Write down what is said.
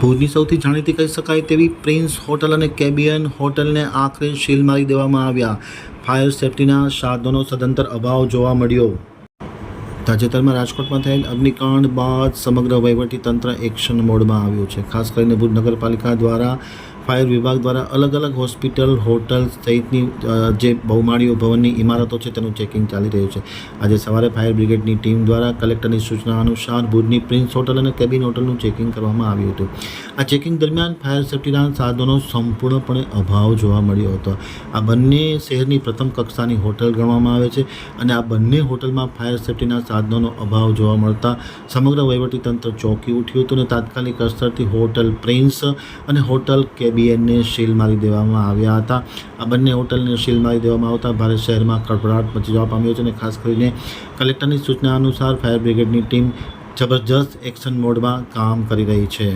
ભુજની સૌથી જાણીતી કહી શકાય તેવી પ્રિન્સ હોટલ અને કેબિયન હોટલને આખરે શીલ મારી દેવામાં આવ્યા. ફાયર સેફટીના સાધનો સદંતર અભાવ જોવા મળ્યો. તાજેતરમાં રાજકોટમાં થયેલ અગ્નિકાંડ બાદ સમગ્ર વહીવટી તંત્ર એક્શન મોડમાં આવ્યું છે. ખાસ કરીને ભુજ નગરપાલિકા દ્વારા ફાયર વિભાગ દ્વારા અલગ અલગ હોસ્પિટલ હોટલ સહિતની જે બહુમાળીઓ ભવનની ઇમારતો છે તેનું ચેકિંગ ચાલી રહ્યું છે. આજે સવારે ફાયર બ્રિગેડની ટીમ દ્વારા કલેક્ટરની સૂચના અનુસાર ભુજની પ્રિન્સ હોટલ અને કેબિન હોટલનું ચેકિંગ કરવામાં આવ્યું હતું. આ ચેકિંગ દરમિયાન ફાયર સેફટીના સાધનો સંપૂર્ણપણે અભાવ જોવા મળ્યો હતો. આ બંને શહેરની પ્રથમ કક્ષાની હોટલ ગણવામાં આવે છે અને આ બંને હોટલમાં ફાયર સેફટીના સાધનોનો અભાવ જોવા મળતા સમગ્ર વહીવટીતંત્ર ચોંકી ઉઠ્યું હતું અને તાત્કાલિક અસરથી હોટલ પ્રિન્સ અને હોટલ કેબીએનને સીલ મારી દેવામાં આવ્યા હતા. આ બંને હોટલને સીલ મારી દેવામાં આવતા ભારે શહેરમાં કડભડાટ મચી જવા પામ્યો છે અને ખાસ કરીને કલેક્ટરની સૂચના અનુસાર ફાયર બ્રિગેડની ટીમ જબરજસ્ત એક્શન મોડમાં કામ કરી રહી છે.